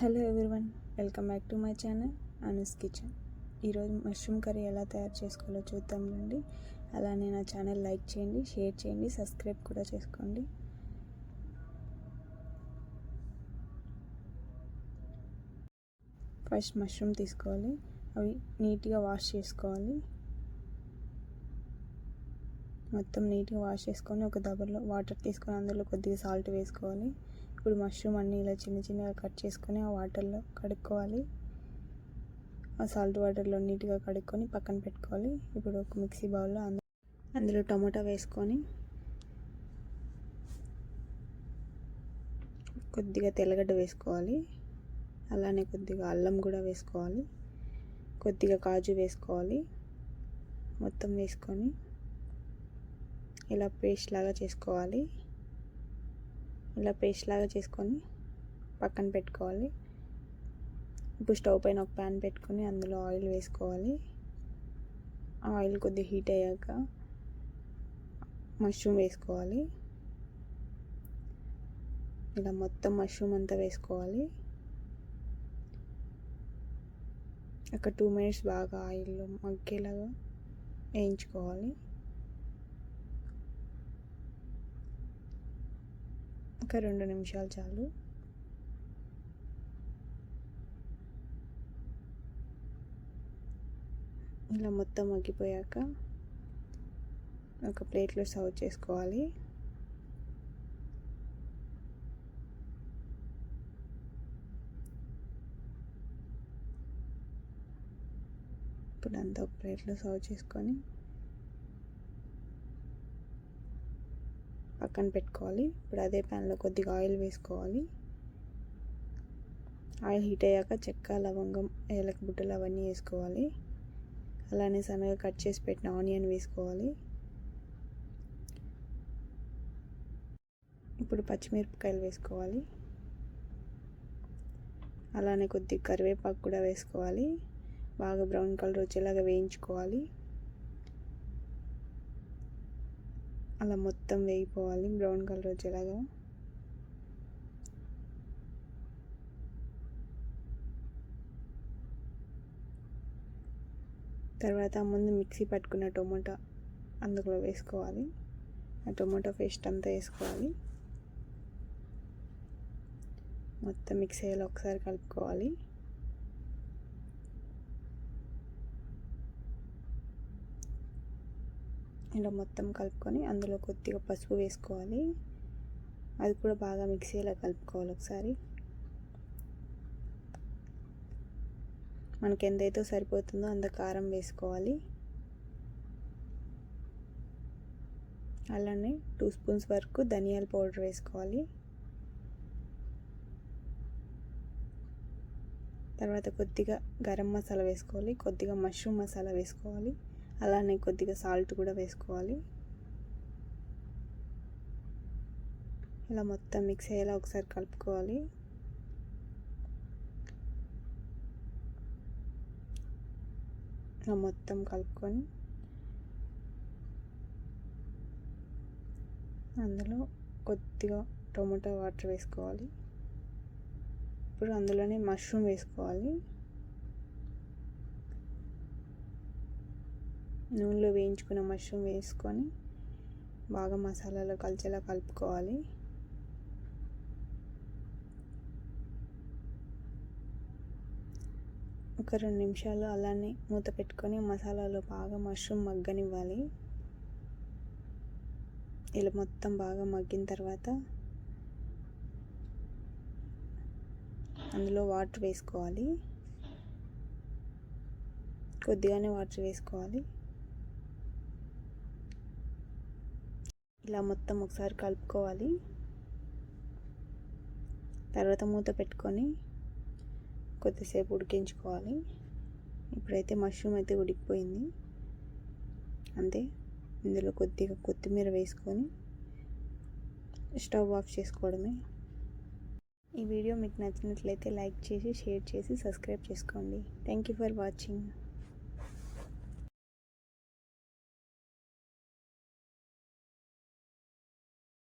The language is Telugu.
Hello everyone welcome back to my channel Anu's kitchen. ఈరోజు మష్రూమ్ కర్రీ ఎలా తయారు చేసుకోవాలో చూద్దాం రండి. అలానే నా ఛానల్ లైక్ చేయండి షేర్ చేయండి సబ్స్క్రైబ్ కూడా చేసుకోండి. ఫస్ట్ మష్రూమ్ తీసుకోవాలి అవి నీట్గా వాష్ చేసుకోవాలి. మొత్తం నీట్గా వాష్ చేసుకొని ఒక దబర్లో వాటర్ తీసుకొని అందులో కొద్దిగా సాల్ట్ వేసుకోవాలి. ఇప్పుడు మష్రూమ్ అన్నీ ఇలా చిన్న చిన్నగా కట్ చేసుకొని ఆ వాటర్లో కడుక్కోవాలి. ఆ సాల్ట్ వాటర్లో నీట్గా కడుక్కొని పక్కన పెట్టుకోవాలి. ఇప్పుడు ఒక మిక్సీ బౌల్లో అందులో టమాటా వేసుకొని కొద్దిగా తెల్లగడ్డ వేసుకోవాలి. అలానే కొద్దిగా అల్లం కూడా వేసుకోవాలి. కొద్దిగా కాజు వేసుకోవాలి. మొత్తం వేసుకొని ఇలా పేస్ట్ లాగా చేసుకోవాలి. ఇలా పేస్ట్ లాగా చేసుకొని పక్కన పెట్టుకోవాలి. ఇప్పుడు స్టవ్ పైన ఒక ప్యాన్ పెట్టుకొని అందులో ఆయిల్ వేసుకోవాలి. ఆయిల్ కొద్దిగా హీట్ అయ్యాక మష్రూమ్ వేసుకోవాలి. ఇలా మొత్తం మష్రూమ్ అంతా వేసుకోవాలి. ఒక టూ మినిట్స్ బాగా ఆయిల్లో మగ్గేలాగా వేయించుకోవాలి. ఒక రెండు నిమిషాలు చాలు. ఇలా మొత్తం మగ్గిపోయాక ఒక ప్లేట్లో సర్వ్ చేసుకోవాలి. ఇప్పుడు అంతా ఒక ప్లేట్లో సర్వ్ చేసుకొని పక్కన పెట్టుకోవాలి. ఇప్పుడు అదే ప్యాన్లో కొద్దిగా ఆయిల్ వేసుకోవాలి. ఆయిల్ హీట్ అయ్యాక చెక్క లవంగం ఏలక బుట్టలు అవన్నీ వేసుకోవాలి. అలానే సన్నగా కట్ చేసి పెట్టిన ఆనియన్ వేసుకోవాలి. ఇప్పుడు పచ్చిమిరపకాయలు వేసుకోవాలి. అలానే కొద్దిగా కరివేపాకు కూడా వేసుకోవాలి. బాగా బ్రౌన్ కలర్ వచ్చేలాగా వేయించుకోవాలి. అలా మొత్తం వేగిపోవాలి బ్రౌన్ కలర్ వచ్చేలాగా. తర్వాత ముందు మిక్సీ పట్టుకున్న టొమాటో అందులో వేసుకోవాలి. ఆ టొమాటో పేస్ట్ అంతా వేసుకోవాలి. మొత్తం మిక్స్ అయ్యేలా ఒకసారి కలుపుకోవాలి. ఇలా మొత్తం కలుపుకొని అందులో కొద్దిగా పసుపు వేసుకోవాలి. అది కూడా బాగా మిక్సీలో అయ్యేలా కలుపుకోవాలి ఒకసారి. మనకి ఎంతైతే సరిపోతుందో అంత కారం వేసుకోవాలి. అలానే టూ స్పూన్స్ వరకు ధనియాల పౌడర్ వేసుకోవాలి. తర్వాత కొద్దిగా గరం మసాలా వేసుకోవాలి. కొద్దిగా మష్రూమ్ మసాలా వేసుకోవాలి. అలానే కొద్దిగా సాల్ట్ కూడా వేసుకోవాలి. ఇలా మొత్తం మిక్స్ అయ్యేలా ఒకసారి కలుపుకోవాలి. ఇలా మొత్తం కలుపుకొని అందులో కొద్దిగా టొమాటో వాటర్ వేసుకోవాలి. ఇప్పుడు అందులోనే మష్రూమ్ వేసుకోవాలి. నూనెలో వేయించుకున్న మష్రూమ్ వేసుకొని బాగా మసాలాలో కలిసేలా కలుపుకోవాలి. ఒక రెండు నిమిషాలు అలానే మూత పెట్టుకొని మసాలాలో బాగా మష్రూమ్ మగ్గనివ్వాలి. ఇలా మొత్తం బాగా మగ్గిన తర్వాత అందులో వాటర్ వేసుకోవాలి. కొద్దిగానే వాటర్ వేసుకోవాలి. ఇలా మొత్తం ఒకసారి కలుపుకోవాలి. తర్వాత మూత పెట్టుకొని కొద్దిసేపు ఉడికించుకోవాలి. ఇప్పుడైతే మష్రూమ్ అయితే ఉడికిపోయింది. అంతే. ఇందులో కొద్దిగా కొత్తిమీర వేసుకొని స్టవ్ ఆఫ్ చేసుకోవడమే. ఈ వీడియో మీకు నచ్చినట్లయితే లైక్ చేసి షేర్ చేసి సబ్స్క్రైబ్ చేసుకోండి. Thank you for watching